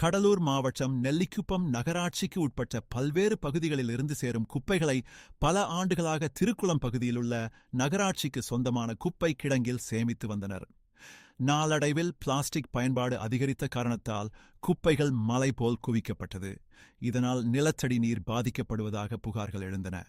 கடலூர் மாவட்டம் நெல்லிக்குப்பம் நகராட்சிக்கு உட்பட்ட பல்வேறு பகுதிகளில் இருந்து சேரும் குப்பைகளை பல ஆண்டுகளாக திருக்குளம் பகுதியிலுள்ள நகராட்சிக்கு சொந்தமான குப்பை கிடங்கில் சேமித்து வந்தனர். நாளடைவில் பிளாஸ்டிக் பயன்பாடு அதிகரித்த காரணத்தால் குப்பைகள் மலை போல் குவிக்கப்பட்டது. இதனால் நிலத்தடி நீர் பாதிக்கப்படுவதாக புகார்கள் எழுந்தன.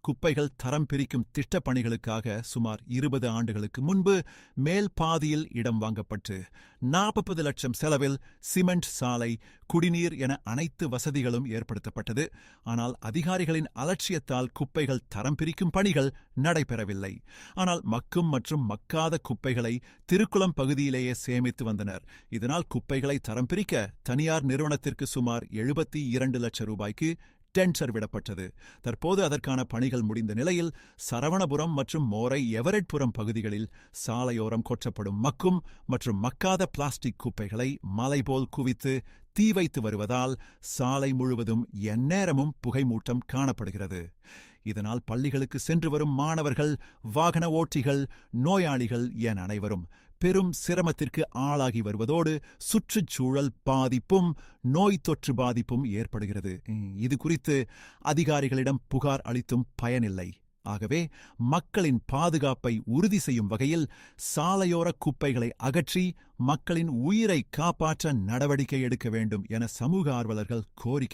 குப்பைகள் தரம் பிரிக்கும் திட்டப் பணிகளுக்காக சுமார் இருபது ஆண்டுகளுக்கு முன்பு மேல் பாதியில் இடம் வாங்கப்பட்டு நாற்பது லட்சம் செலவில் சிமெண்ட் சாலை குடிநீர் என அனைத்து வசதிகளும் ஏற்படுத்தப்பட்டது. ஆனால் அதிகாரிகளின் அலட்சியத்தால் குப்பைகள் தரம் பிரிக்கும் பணிகள் நடைபெறவில்லை. ஆனால் மக்கும் மற்றும் மக்காத குப்பைகளை திருக்குளம் பகுதியிலேயே சேமித்து வந்தனர். இதனால் குப்பைகளை தரம் பிரிக்க தனியார் நிறுவனத்திற்கு சுமார் எழுபத்தி இரண்டு லட்சம் ரூபாய்க்கு டெண்டர் விடப்பட்டது. தற்போது அதற்கான பணிகள் முடிந்த நிலையில் சரவணபுரம் மற்றும் மோரை எவரெட்புரம் பகுதிகளில் சாலையோரம் கொற்றப்படும் மக்கும் மற்றும் மக்காத பிளாஸ்டிக் குப்பைகளை மலை போல் குவித்து தீ வைத்து வருவதால் சாலை முழுவதும் எந்நேரமும் புகைமூட்டம் காணப்படுகிறது. இதனால் பள்ளிகளுக்கு சென்று வரும் மாணவர்கள் வாகன ஓட்டிகள் நோயாளிகள் என அனைவரும் பெரும் சிரமத்திற்கு ஆளாகி வருவதோடு சுற்றுச்சூழல் பாதிப்பும் நோய் தொற்று பாதிப்பும் ஏற்படுகிறது. இது குறித்து அதிகாரிகளிடம் புகார் அளித்தும் பயனில்லை. ஆகவே மக்களின் பாதுகாப்பை உறுதி செய்யும் வகையில் சாலையோர குப்பைகளை அகற்றி மக்களின் உயிரை காப்பாற்ற நடவடிக்கை எடுக்க வேண்டும் என சமூக ஆர்வலர்கள் கோரிக்கை